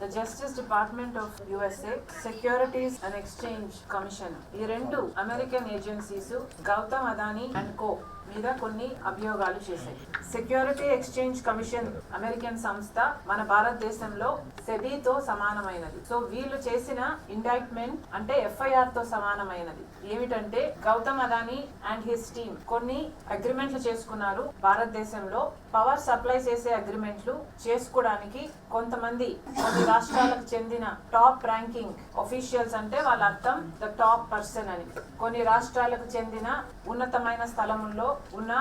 The justice department of USA securities and exchange commission ఈ రెండు American agencies Gautam Adani and co మీద కొన్ని అభియోగాలు చేశాయి. సెక్యూరిటీ ఎక్స్చేంజ్ కమిషన్ అమెరికన్ సంస్థ మన భారతదేశంలో సెబీతో సమానమైనది. సో వీళ్ళు చేసిన ఇండైట్మెంట్ అంటే ఎఫ్ఐఆర్తో సమానమైనది. ఏమిటంటే Gautam Adani and his team కొన్ని అగ్రిమెంట్లు చేసుకున్నారు భారతదేశంలో. పవర్ సప్లై చేసే అగ్రిమెంట్లు చేసుకోవడానికి కొంతమంది కొన్ని రాష్ట్రాలకు చెందిన టాప్ ర్యాంకింగ్ ఒఫీషియల్స్ అంటే వాళ్ళ అర్థం ద టాప్ పర్సన్ అని. కొన్ని రాష్ట్రాలకు చెందిన ఉన్నతమైన స్థలముల్లో ఉన్న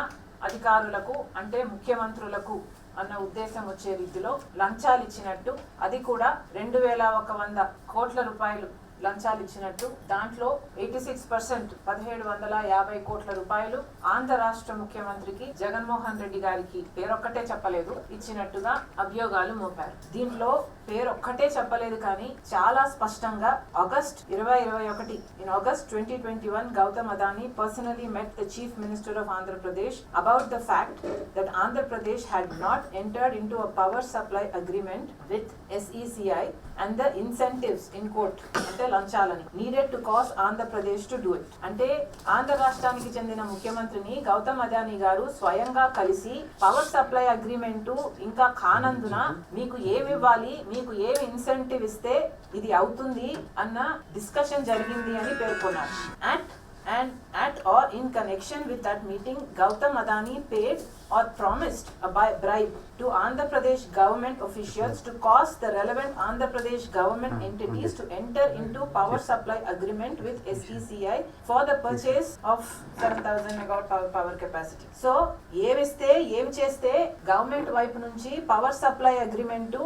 అధికారులకు అంటే ముఖ్యమంత్రులకు అన్న ఉద్దేశం వచ్చే రీతిలో లంచాలు ఇచ్చినట్టు అది కూడా రెండు వేల ఒక వంద కోట్ల రూపాయలు లంచాలు ఇచ్చినట్టు. దాంట్లో ఎయిటీ సిక్స్ పర్సెంట్ పదిహేడు వందల యాభై కోట్ల రూపాయలు ఆంధ్ర రాష్ట్ర ముఖ్యమంత్రికి జగన్మోహన్ రెడ్డి గారికి పేరొక్కటే చెప్పలేదు. ఇచ్చినట్టుగా అభియోగాలు మోపారు. దీంట్లో పేరొక్కటే చెప్పలేదు కానీ చాలా స్పష్టంగా ఆగస్ట్ ఇరవై ఇరవై ఒకటి in August twenty twenty one Gautam Adani personally met the chief minister of Andhra Pradesh about the fact that Andhra Pradesh had not entered into a power supply agreement with SECI and the incentives in court అంటే లంచాలని. Needed to cause Andhra Pradesh to do it అంటే ఆంధ్ర రాష్ట్రానికి చెందిన ముఖ్యమంత్రిని గౌతమ్ అదానీ గారు స్వయంగా కలిసి power supply agreement ఇంకా కానందున మీకు ఏమి ఇవ్వాలి మీకు ఏమి ఇన్సెంటివ్ ఇస్తే ఇది అవుతుంది అన్న డిస్కషన్ జరిగింది అని పేర్కొన్నారు. And and at or in connection with that meeting, Gautam Adani paid or promised a bribe to Andhra Pradesh government officials to cause the relevant Andhra Pradesh government entities to enter into power supply agreement with SECI for the purchase of 7000 megawatt power, power capacity. So, ఏమిస్తే ఏం చేస్తే government వైపు నుంచి power supply agreement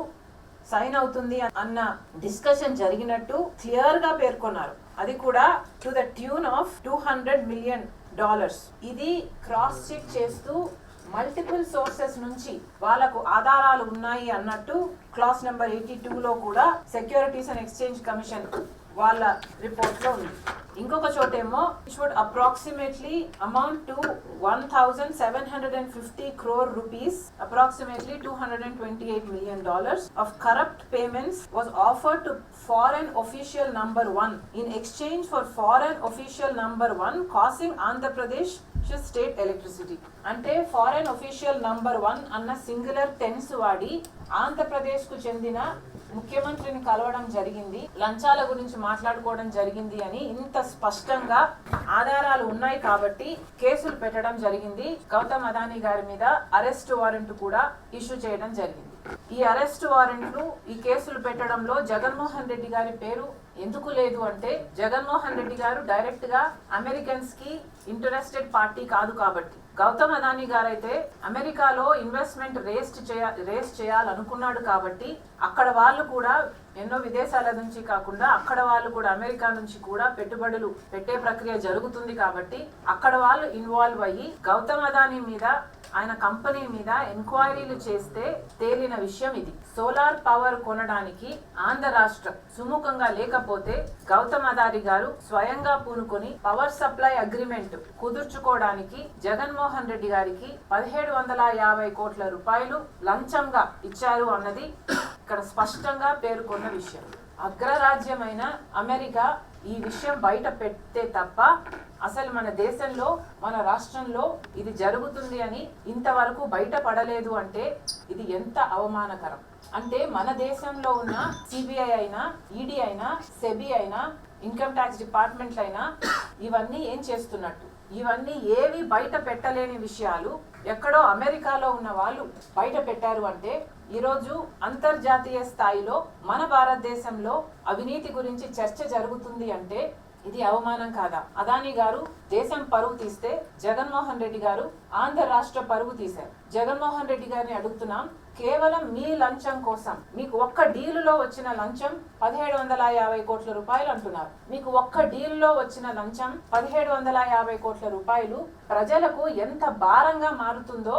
sign అవుతుంది అన్న discussion జరిగినట్టు క్లియర్గా పేర్కొన్నారు అది కూడా to the tune of two hundred million dollars ఇది క్రాస్ చెక్ చేస్తూ మల్టిపుల్ సోర్సెస్ నుంచి వాళ్ళకు ఆధారాలు ఉన్నాయి అన్నట్టు క్లాస్ నెంబర్ ఎయిటీ లో కూడా సెక్యూరిటీస్ అండ్ ఎక్స్చేంజ్ కమిషన్ వాళ్ళ రిపోర్ట్లో ఉంది. ఇంకొక చోటేమో should approximately amount to one thousand seven hundred and fifty crore rupees approximately two hundred and twenty eight million dollars of corrupt payments was offer to foreign official number one in exchange for foreign official number one causing Andhra Pradesh state electricity అంటే foreign official number one అన్న singular tense వాడి ఆంధ్రప్రదేశ్కు చెందిన ముఖ్యమంత్రిని కలవడం జరిగింది లంచాల గురించి మాట్లాడుకోవడం జరిగింది అని ఇంత స్పష్టంగా ఆధారాలు ఉన్నాయి కాబట్టి కేసులు పెట్టడం జరిగింది. గౌతమ్ అదానీ గారి మీద అరెస్ట్ వారెంట్ కూడా ఇష్యూ చేయడం జరిగింది. ఈ అరెస్ట్ వారెంట్లు ఈ కేసులు పెట్టడంలో జగన్మోహన్ రెడ్డి గారి పేరు ఎందుకు లేదు అంటే జగన్మోహన్ రెడ్డి గారు డైరెక్ట్గా అమెరికన్స్కి ఇంటరెస్టెడ్ పార్టీ కాదు కాబట్టి. గౌతమ్ అదానీ గారైతే అమెరికాలో ఇన్వెస్ట్మెంట్ రేస్ట్ చేయ రేస్ చేయాలనుకున్నాడు కాబట్టి అక్కడ వాళ్ళు కూడా ఎన్నో విదేశాల నుంచి కాకుండా అక్కడ వాళ్ళు కూడా అమెరికా నుంచి కూడా పెట్టుబడులు పెట్టే ప్రక్రియ జరుగుతుంది కాబట్టి అక్కడ వాళ్ళు ఇన్వాల్వ్ అయ్యి గౌతమ్ అదానీ మీద ఆయన కంపెనీ మీద ఎంక్వైరీలు చేస్తే తేలిన విషయం ఇది. సోలార్ పవర్ కొనడానికి ఆంధ్ర రాష్ట్రం సుముఖంగా లేకపోతే గౌతమ్ అదారి గారు స్వయంగా పూనుకొని పవర్ సప్లై అగ్రిమెంట్ కుదుర్చుకోవడానికి జగన్మోహన్ రెడ్డి గారికి పదిహేడు వందల యాభై కోట్ల రూపాయలు లంచంగా ఇచ్చారు అన్నది ఇక్కడ స్పష్టంగా పేర్కొన్న విషయం. అగ్రరాజ్యమైన అమెరికా ఈ విషయం బయట పెడితే తప్ప అసలు మన దేశంలో మన రాష్ట్రంలో ఇది జరుగుతుంది అని ఇంతవరకు బయటపడలేదు అంటే ఇది ఎంత అవమానకరం? అంటే మన దేశంలో ఉన్న సిబిఐ అయినా ఈడీ అయినా సెబి అయినా ఇన్కమ్ ట్యాక్స్ డిపార్ట్మెంట్ అయినా ఇవన్నీ ఏం చేస్తున్నట్టు? ఇవన్నీ ఏవి బయట పెట్టలేని విషయాలు ఎక్కడో అమెరికాలో ఉన్న వాళ్ళు బయట పెట్టారు అంటే ఈరోజు అంతర్జాతీయ స్థాయిలో మన భారతదేశంలో అవినీతి గురించి చర్చ జరుగుతుంది అంటే ఇది అవమానం కాదా? అదానీ గారు దేశం పరువు తీస్తే జగన్మోహన్ రెడ్డి గారు ఆంధ్ర రాష్ట్ర పరువు తీశారు. జగన్మోహన్ రెడ్డి గారిని అడుగుతున్నాం కేవలం మీ లంచం కోసం మీకు ఒక్క డీలులో వచ్చిన లంచం పదిహేడు వందల యాభై కోట్ల రూపాయలు అంటున్నారు. మీకు ఒక్క డీలులో వచ్చిన లంచం పదిహేడు వందల యాభై కోట్ల రూపాయలు ప్రజలకు ఎంత భారంగా మారుతుందో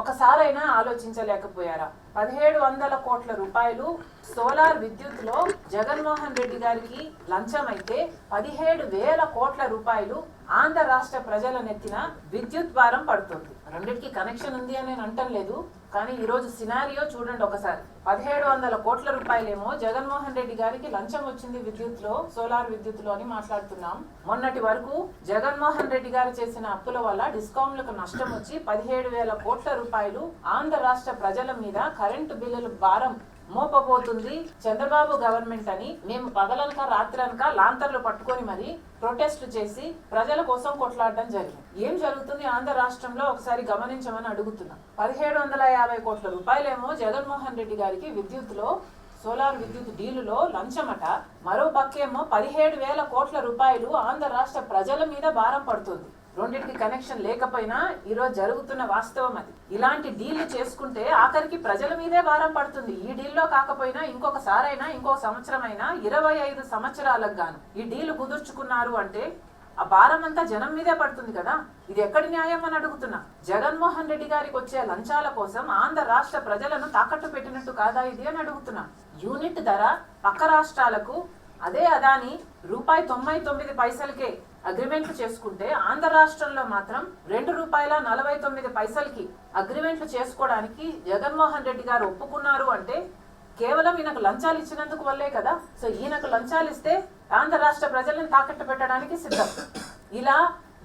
ఒకసారైనా ఆలోచించలేకపోయారా? పదిహేడు వందల కోట్ల రూపాయలు సోలార్ విద్యుత్లో జగన్మోహన్ రెడ్డి గారికి లంచం అయితే పదిహేడు వేల కోట్ల రూపాయలు ఆంధ్ర రాష్ట్ర ప్రజల నెత్తిన విద్యుత్ భారం పడుతుంది. రెండింటికి కనెక్షన్ ఉంది అని నేను అంటం లేదు కానీ ఈరోజు సినారియో చూడండి ఒకసారి. పదిహేడు వందల కోట్ల రూపాయలేమో జగన్మోహన్ రెడ్డి గారికి లంచం వచ్చింది విద్యుత్లో సోలార్ విద్యుత్లో అని మాట్లాడుతున్నాం. మొన్నటి వరకు జగన్మోహన్ రెడ్డి గారు చేసిన అప్పుల వల్ల డిస్కౌంట్లకు నష్టం వచ్చి పదిహేడు వేల కోట్ల రూపాయలు ఆంధ్ర రాష్ట్ర ప్రజల మీద కరెంటు బిల్లుల భారం మోపబోతుంది. చంద్రబాబు గవర్నమెంట్ అని మేము పగలనక రాత్రనక లాంతర్లు పట్టుకొని మరి ప్రొటెస్ట్ చేసి ప్రజల కోసం కొట్లాడడం జరిగింది. ఏం జరుగుతుంది? ఆంధ్ర రాష్ట్రంలో ఒకసారి గమనించమని అడుగుతున్నాం. పదిహేడు వందల యాభై కోట్ల రూపాయలేమో జగన్మోహన్ రెడ్డి గారికి విద్యుత్లో సోలార్ విద్యుత్ డీలులో లంచమట. మరో పక్కేమో పదిహేడు వేల కోట్ల రూపాయలు ఆంధ్ర రాష్ట్ర ప్రజల మీద భారం పడుతుంది. రెండింటికి కనెక్షన్ లేకపోయినా ఈరోజు జరుగుతున్న వాస్తవం అది. ఇలాంటి డీల్లు చేసుకుంటే ఆఖరికి ప్రజల మీదే భారం పడుతుంది. ఈ డీల్లో కాకపోయినా ఇంకొకసారైనా ఇంకో సంవత్సరం అయినా ఇరవై ఐదు సంవత్సరాలకు గాను ఈ డీలు కుదుర్చుకున్నారు అంటే ఆ భారం అంతా జనం మీదే పడుతుంది కదా. ఇది ఎక్కడి న్యాయం అని అడుగుతున్నా. జగన్మోహన్ రెడ్డి గారికి వచ్చే లంచాల కోసం ఆంధ్ర రాష్ట్ర ప్రజలను తాకట్టు పెట్టినట్టు కాదా ఇది అని అడుగుతున్నా. యూనిట్ ధర పక్క రాష్ట్రాలకు అదే అదాని రూపాయి తొంభై తొమ్మిది పైసలకే అగ్రిమెంట్లు చేసుకుంటే ఆంధ్ర రాష్ట్రంలో మాత్రం రెండు రూపాయల నలభై తొమ్మిది పైసలకి అగ్రిమెంట్లు చేసుకోవడానికి జగన్మోహన్ రెడ్డి గారు ఒప్పుకున్నారు అంటే కేవలం ఈయనకు లంచాలు ఇచ్చినందుకు వల్లే కదా. సో ఈయనకు లంచాలు ఇస్తే ఆంధ్ర రాష్ట్ర ప్రజలను తాకట్టు పెట్టడానికి సిద్ధం. ఇలా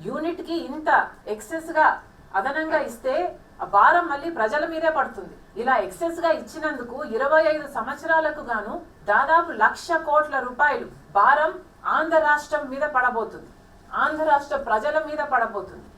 యూనిట్కి ఇంత ఎక్సెస్గా అదనంగా ఇస్తే ఆ భారం మళ్ళీ ప్రజల మీదే పడుతుంది. ఇలా ఎక్సెస్గా ఇచ్చినందుకు ఇరవై ఐదు సంవత్సరాలకు గాను దాదాపు లక్ష కోట్ల రూపాయలు భారం ఆంధ్ర రాష్ట్రం మీద పడబోతుంది. ఆంధ్ర రాష్ట్ర ప్రజల మీద పడబోతుంది.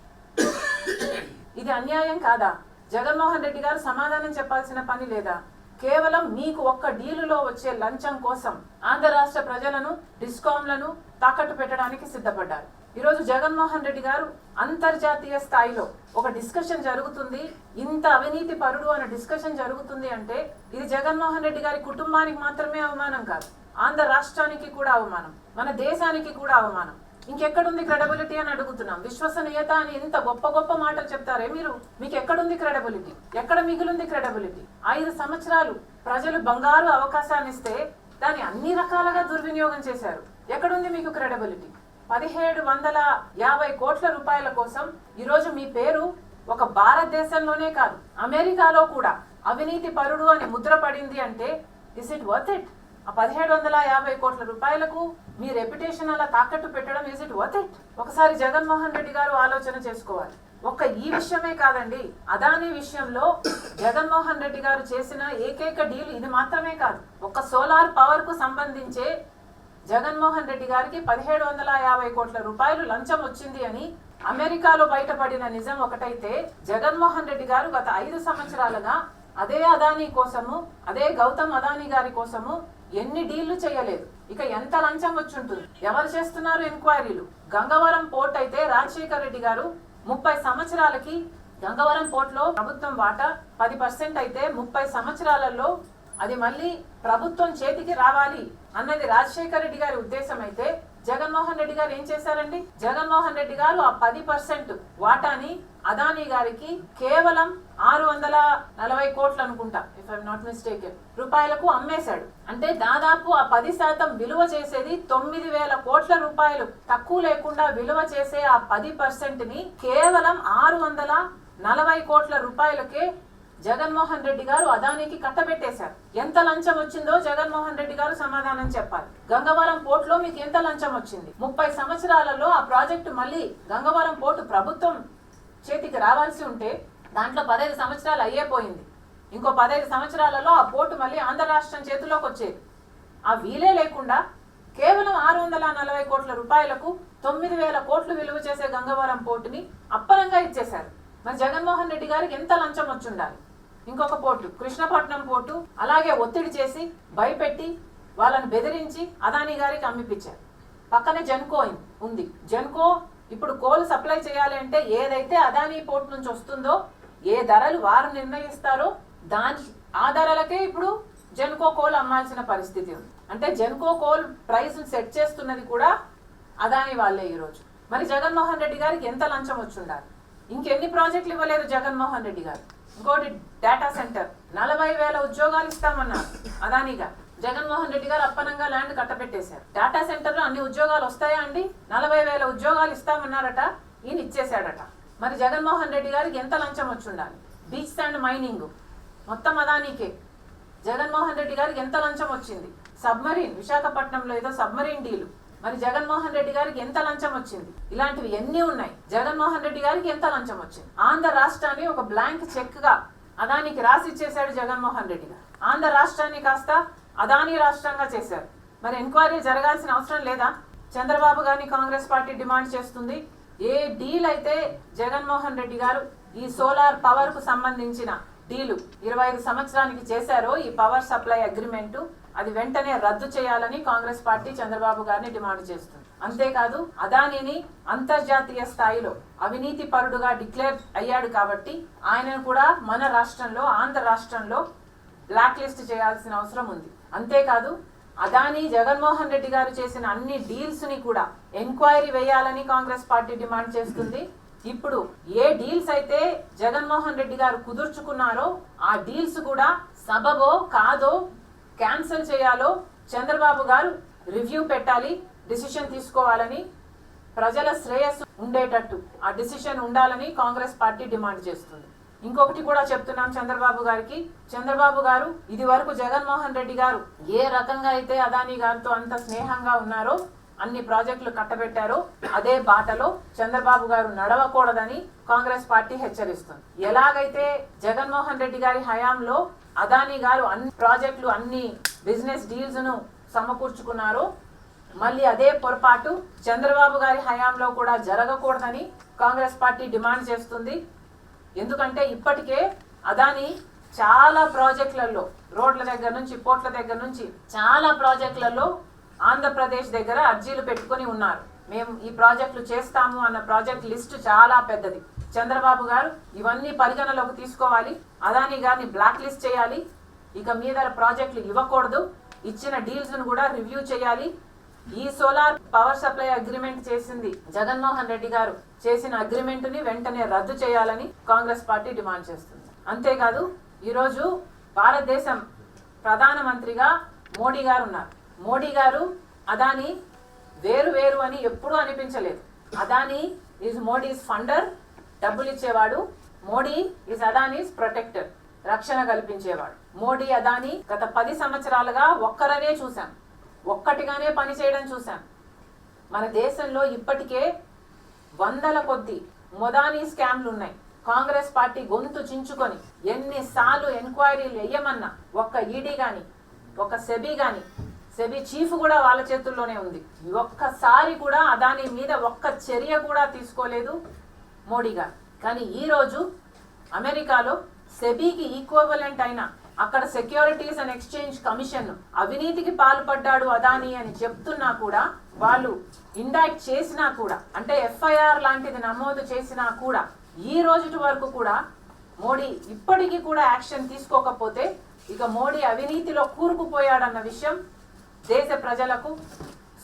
ఇది అన్యాయం కాదా? జగన్మోహన్ రెడ్డి గారు సమాధానం చెప్పాల్సిన పని లేదా? కేవలం మీకు ఒక్క డీలులో వచ్చే లంచం కోసం ఆంధ్ర రాష్ట్ర ప్రజలను డిస్కాంలను తాకట్టు పెట్టడానికి సిద్ధపడ్డారు. ఈరోజు జగన్మోహన్ రెడ్డి గారు అంతర్జాతీయ స్థాయిలో ఒక డిస్కషన్ జరుగుతుంది. ఇంత అవినీతి పరుడు అనే డిస్కషన్ జరుగుతుంది అంటే ఇది జగన్మోహన్ రెడ్డి గారి కుటుంబానికి మాత్రమే అవమానం కాదు. ఆంధ్ర రాష్ట్రానికి కూడా అవమానం. మన దేశానికి కూడా అవమానం. ఇంకెక్కడుంది క్రెడబిలిటీ అని అడుగుతున్నాం. విశ్వసనీయత అని ఇంత గొప్ప గొప్ప మాటలు చెప్తారే మీరు? మీకు ఎక్కడుంది క్రెడబిలిటీ? ఎక్కడ మిగిలింది క్రెడబిలిటీ? ఐదు సంవత్సరాలు ప్రజలు బంగారు అవకాశాన్ని ఇస్తే దాన్ని అన్ని రకాలుగా దుర్వినియోగం చేశారు. ఎక్కడుంది మీకు క్రెడబిలిటీ? పదిహేడు వందల యాభై కోట్ల రూపాయల కోసం ఈరోజు మీ పేరు ఒక భారతదేశంలోనే కాదు అమెరికాలో కూడా. అవినీతి పరుడు అని ముద్ర పడింది అంటే ఇస్ ఇట్ వర్త్ ఇట్ ఆ పదిహేడు వందల యాభై కోట్ల రూపాయలకు మీ రెప్యుటేషన్ అలా తాకట్టు పెట్టడం ఈజ్ ఇట్ వర్త్ ఇట్ ఒకసారి జగన్మోహన్ రెడ్డి గారు ఆలోచన చేసుకోవాలి. ఒక్క ఈ విషయమే కాదండి అదానీ విషయంలో జగన్మోహన్ రెడ్డి గారు చేసిన ఏకైక డీల్ ఇది మాత్రమే కాదు. ఒక్క సోలార్ పవర్కు సంబంధించే జగన్మోహన్ రెడ్డి గారికి పదిహేడు వందల యాభై కోట్ల రూపాయలు లంచం వచ్చింది అని అమెరికాలో బయటపడిన నిజం ఒకటైతే జగన్మోహన్ రెడ్డి గారు గత ఐదు సంవత్సరాలుగా అదే అదానీ కోసము అదే గౌతమ్ అదానీ గారి కోసము ఎన్ని డీళ్ళు చేయలేదు. ఇక ఎంత లంచం వచ్చుంటుంది? ఎవరు చేస్తున్నారు ఎంక్వైరీలు? గంగవరం పోర్ట్ అయితే రాజశేఖర్ రెడ్డి గారు ముప్పై సంవత్సరాలకి గంగవరం పోర్ట్లో ప్రభుత్వం వాటా పది పర్సెంట్ అయితే ముప్పై సంవత్సరాలలో అది మళ్ళీ ప్రభుత్వం చేతికి రావాలి అన్నది రాజశేఖర రెడ్డి గారి ఉద్దేశం అయితే జగన్మోహన్ రెడ్డి గారు ఏం చేశారండి? జగన్మోహన్ రెడ్డి గారు ఆ పది పర్సెంట్ వాటాని అదానీ గారికి కేవలం ఆరు వందల నలభై కోట్లు అనుకుంటా ఇఫ్ ఐఎమ్ నాట్ మిస్టేక్ రూపాయలకు అమ్మేశాడు. అంటే దాదాపు ఆ పది శాతం విలువ చేసేది తొమ్మిది వేల కోట్ల రూపాయలు. తక్కువ లేకుండా విలువ చేసే ఆ పది పర్సెంట్ని కేవలం ఆరు వందల నలభై కోట్ల రూపాయలకే జగన్మోహన్ రెడ్డి గారు అదానికి కట్టబెట్టేశారు. ఎంత లంచం వచ్చిందో జగన్మోహన్ రెడ్డి గారు సమాధానం చెప్పాలి. గంగవరం పోర్టులో మీకు ఎంత లంచం వచ్చింది? ముప్పై సంవత్సరాలలో ఆ ప్రాజెక్టు మళ్ళీ గంగవరం పోర్టు ప్రభుత్వం చేతికి రావాల్సి ఉంటే దాంట్లో పదహైదు సంవత్సరాలు అయ్యేపోయింది ఇంకో పదహైదు సంవత్సరాలలో ఆ పోర్టు మళ్ళీ ఆంధ్ర రాష్ట్రం చేతిలోకి వచ్చేది. ఆ వీలే లేకుండా కేవలం ఆరు వందల నలభై కోట్ల రూపాయలకు తొమ్మిది వేల కోట్లు విలువ చేసే గంగవరం పోర్టుని అప్పరంగా ఇచ్చేశారు. మరి జగన్మోహన్ రెడ్డి గారికి ఎంత లంచం వచ్చుండాలి ఇంకొక పోర్టు కృష్ణపట్నం పోర్టు అలాగే ఒత్తిడి చేసి భయపెట్టి వాళ్ళని బెదిరించి అదానీ గారికి అమ్మిపించారు. పక్కనే జన్కో ఉంది. జెన్కో ఇప్పుడు కోల్ సప్లై చేయాలి అంటే ఏదైతే అదానీ పోర్ట్ నుంచి వస్తుందో ఏ ధరలు వారు నిర్ణయిస్తారో దాని ఆ ధరలకే ఇప్పుడు జెన్కో కోల్ అమ్మాల్సిన పరిస్థితి ఉంది. అంటే జెన్కో కోల్ ప్రైస్ సెట్ చేస్తున్నది కూడా అదాని వాళ్ళే ఈరోజు. మరి జగన్మోహన్ రెడ్డి గారికి ఎంత లంచం వచ్చుండాలి ఇంకెన్ని ప్రాజెక్టులు ఇవ్వలేదు జగన్మోహన్ రెడ్డి గారు. ఇంకోటి డేటా సెంటర్ నలభై వేల ఉద్యోగాలు ఇస్తామన్నారు. అదానిగా జగన్మోహన్ రెడ్డి గారు అప్పనంగా ల్యాండ్ కట్టబెట్టేశారు. డేటా సెంటర్లో అన్ని ఉద్యోగాలు వస్తాయా అండి? నలభై వేల ఉద్యోగాలు ఇస్తామన్నారట ఈయన ఇచ్చేశాడట. మరి జగన్మోహన్ రెడ్డి గారికి ఎంత లంచం వచ్చి ఉండాలి బీచ్ అండ్ మైనింగ్ మొత్తం అదానికే. జగన్మోహన్ రెడ్డి గారికి ఎంత లంచం వచ్చింది? సబ్మరీన్ విశాఖపట్నంలో ఏదో సబ్మరీన్ డీలు మరి జగన్మోహన్ రెడ్డి గారికి ఎంత లంచం వచ్చింది? ఇలాంటివి ఎన్ని ఉన్నాయి? జగన్మోహన్ రెడ్డి గారికి ఎంత లంచం వచ్చింది? ఆంధ్ర రాష్ట్రాన్ని ఒక బ్లాంక్ చెక్గా అదానికి రాసి ఇచ్చేశాడు జగన్మోహన్ రెడ్డి గారు. ఆంధ్ర రాష్ట్రాన్ని కాస్త అదాని రాష్ట్రంగా చేశారు. మరి ఎంక్వైరీ జరగాల్సిన అవసరం లేదా? చంద్రబాబు గారిని కాంగ్రెస్ పార్టీ డిమాండ్ చేస్తుంది. ఏ డీల్ అయితే జగన్మోహన్ రెడ్డి గారు ఈ సోలార్ పవర్కు సంబంధించిన డీలు ఇరవై ఐదు సంవత్సరానికి చేశారో ఈ పవర్ సప్లై అగ్రిమెంటు అది వెంటనే రద్దు చేయాలని కాంగ్రెస్ పార్టీ చంద్రబాబు గారిని డిమాండ్ చేస్తుంది. అంతేకాదు అదానిని అంతర్జాతీయ స్థాయిలో అవినీతి పరుడుగా డిక్లేర్ అయ్యాడు కాబట్టి ఆయనను కూడా మన రాష్ట్రంలో ఆంధ్ర రాష్ట్రంలో బ్లాక్ లిస్ట్ చేయాల్సిన అవసరం ఉంది. అంతేకాదు అదాని జగన్మోహన్ రెడ్డి గారు చేసిన అన్ని డీల్స్ని కూడా ఎంక్వైరీ వేయాలని కాంగ్రెస్ పార్టీ డిమాండ్ చేస్తుంది. ఇప్పుడు ఏ డీల్స్ అయితే జగన్మోహన్ రెడ్డి గారు కుదుర్చుకున్నారో ఆ డీల్స్ కూడా సబబో కాదో క్యాన్సిల్ చేయాలో చంద్రబాబు గారు రివ్యూ పెట్టాలి డిసిషన్ తీసుకోవాలని ప్రజల శ్రేయస్సు ఉండేటట్టు ఆ డిసిషన్ ఉండాలని కాంగ్రెస్ పార్టీ డిమాండ్ చేస్తుంది. ఇంకొకటి కూడా చెప్తున్నాం చంద్రబాబు గారికి చంద్రబాబు గారు ఇది వరకు జగన్మోహన్ రెడ్డి గారు ఏ రకంగా అయితే అదానీ గారితో అంత స్నేహంగా ఉన్నారో అన్ని ప్రాజెక్టులు కట్టబెట్టారో అదే బాటలో చంద్రబాబు గారు నడవకూడదని కాంగ్రెస్ పార్టీ హెచ్చరిస్తుంది. ఎలాగైతే జగన్మోహన్ రెడ్డి గారి హయాంలో అదానీ గారు అన్ని ప్రాజెక్టులు అన్ని బిజినెస్ డీల్స్ను సమకూర్చుకున్నారు. మళ్ళీ అదే పొరపాటు చంద్రబాబు గారి హయాంలో కూడా జరగకూడదని కాంగ్రెస్ పార్టీ డిమాండ్ చేస్తుంది. ఎందుకంటే ఇప్పటికే అదాని చాలా ప్రాజెక్టులలో రోడ్ల దగ్గర నుంచి పోర్ట్ల దగ్గర నుంచి చాలా ప్రాజెక్టులలో ఆంధ్రప్రదేశ్ దగ్గర అర్జీలు పెట్టుకొని ఉన్నారు. మేము ఈ ప్రాజెక్టులు చేస్తాము అన్న ప్రాజెక్ట్ లిస్ట్ చాలా పెద్దది. చంద్రబాబు గారు ఇవన్నీ పరిగణలోకి తీసుకోవాలి. అదాని గారిని బ్లాక్ లిస్ట్ చేయాలి. ఇక మీద ప్రాజెక్టులు ఇవ్వకూడదు. ఇచ్చిన డీల్స్ను కూడా రివ్యూ చేయాలి. ఈ సోలార్ పవర్ సప్లై అగ్రిమెంట్ చేసింది జగన్మోహన్ రెడ్డి గారు. చేసిన అగ్రిమెంట్ని వెంటనే రద్దు చేయాలని కాంగ్రెస్ పార్టీ డిమాండ్ చేస్తుంది. అంతేకాదు ఈరోజు భారతదేశం ప్రధానమంత్రిగా మోడీ గారు ఉన్నారు. మోడీ గారు అదాని వేరు వేరు అని ఎప్పుడూ అనిపించలేదు. Adani is Modi's funder. డబ్బులు ఇచ్చేవాడు మోడీ ఈజ్ అదానీస్ ప్రొటెక్టర్. రక్షణ కల్పించేవాడు. మోడీ అదాని గత పది సంవత్సరాలుగా ఒక్కరనే చూశాం. ఒక్కటిగానే పనిచేయడం చూశాం. మన దేశంలో ఇప్పటికే వందల కొద్ది మొదానీ స్కామ్లు ఉన్నాయి కాంగ్రెస్ పార్టీ గొంతు చించుకొని ఎన్నిసార్లు ఎంక్వైరీలు వేయమన్నా ఒక్క ఈడీ కానీ ఒక సెబీ కానీ సెబీ చీఫ్ కూడా వాళ్ళ చేతుల్లోనే ఉంది. ఒక్కసారి కూడా అదాని మీద ఒక్క చర్య కూడా తీసుకోలేదు. మోడీ గారు కానీ ఈ రోజు అమెరికాలో సెబీకి ఈక్వలెంట్ అయిన అక్కడ సెక్యూరిటీస్ అండ్ ఎక్స్చేంజ్ కమిషన్ అవినీతికి పాల్పడ్డాడు అదాని అని చెప్తున్నా కూడా వాళ్ళు ఇండాక్ట్ చేసినా కూడా అంటే ఎఫ్ఐఆర్ లాంటిది నమోదు చేసినా కూడా ఈ రోజుటి వరకు కూడా మోడీ ఇప్పటికీ కూడా యాక్షన్ తీసుకోకపోతే ఇక మోడీ అవినీతిలో కూరుకుపోయాడన్న విషయం దేశ ప్రజలకు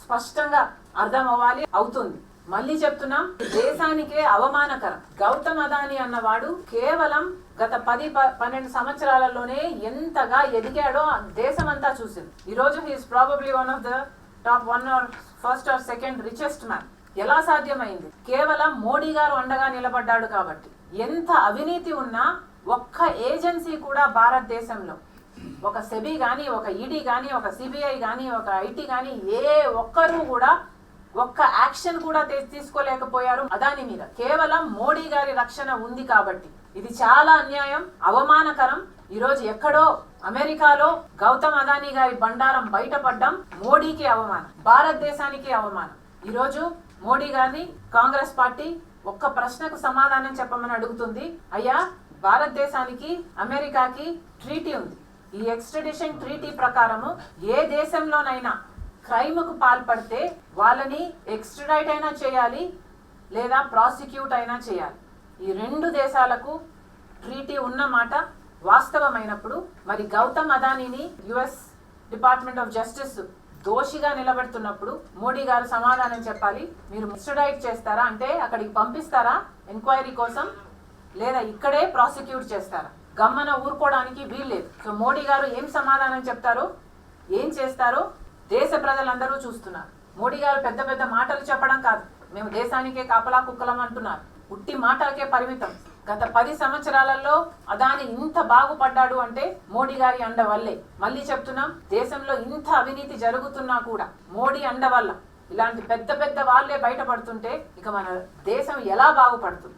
స్పష్టంగా అర్థం అవ్వాలి అవుతుంది. మళ్ళీ చెప్తున్నాం దేశానికే అవమానకరం. గౌతమ్ అదాని అన్నవాడు కేవలం గత పది ప- పన్నెండు సంవత్సరాలలోనే ఎంతగా ఎదిగాడో దేశమంతా చూసింది. ఈ రోజు he's probably one of the top one or first or second richest man ఎలా సాధ్యమైంది? కేవలం మోడీ గారు అండగా నిలబడ్డాడు కాబట్టి. ఎంత అవినీతి ఉన్నా ఒక్క ఏజెన్సీ కూడా భారతదేశంలో ఒక సెబీ కానీ ఒక ఈడీ కానీ ఒక సిబిఐ కానీ ఒక ఐటీ కానీ ఏ ఒక్కరూ కూడా ఒక్క యాక్షన్ కూడా తీసుకోలేకపోయారు అదాని మీద. కేవలం మోడీ గారి రక్షణ ఉంది కాబట్టి. ఇది చాలా అన్యాయం అవమానకరం. ఈరోజు ఎక్కడో అమెరికాలో గౌతమ్ అదాని గారి బండారం బయటపడ్డం మోడీకి అవమానం భారతదేశానికి అవమానం. ఈరోజు మోడీ గారిని కాంగ్రెస్ పార్టీ ఒక్క ప్రశ్నకు సమాధానం చెప్పమని అడుగుతుంది. అయ్యా భారతదేశానికి అమెరికాకి ట్రీటీ ఉంది. ఈ ఎక్స్ట్రడిషన్ ట్రీటీ ప్రకారము ఏ దేశంలోనైనా క్రైమ్కు పాల్పడితే వాళ్ళని ఎక్స్ట్రడైట్ అయినా చేయాలి లేదా ప్రాసిక్యూట్ అయినా చేయాలి. ఈ రెండు దేశాలకు ట్రీటీ ఉన్నమాట వాస్తవమైనప్పుడు మరి గౌతమ్ అదానీని యుఎస్ డిపార్ట్మెంట్ ఆఫ్ జస్టిస్ దోషిగా నిలబెడుతున్నప్పుడు మోడీ గారు సమాధానం చెప్పాలి. మీరు ఎక్స్ట్రడైట్ చేస్తారా? అంటే అక్కడికి పంపిస్తారా? ఎంక్వైరీ కోసం లేదా ఇక్కడే ప్రాసిక్యూట్ చేస్తారా? గమ్మన ఊరుకోవడానికి వీల్లేదు. సో మోడీ గారు ఏం సమాధానం చెప్తారో ఏం చేస్తారో దేశ ప్రజలందరూ చూస్తున్నారు. మోడీ గారు పెద్ద పెద్ద మాటలు చెప్పడం కాదు. మేము దేశానికే కాపలా కుక్కలం అంటున్నారు. ఉట్టి మాటలకే పరిమితం. గత పది సంవత్సరాలలో అదాని ఇంత బాగుపడ్డాడు అంటే మోడీ గారి అండ వల్లే. మళ్ళీ చెప్తున్నాం దేశంలో ఇంత అవినీతి జరుగుతున్నా కూడా మోడీ అండ వల్ల. ఇలాంటి పెద్ద పెద్ద వాళ్ళే బయటపడుతుంటే ఇక మన దేశం ఎలా బాగుపడుతుంది?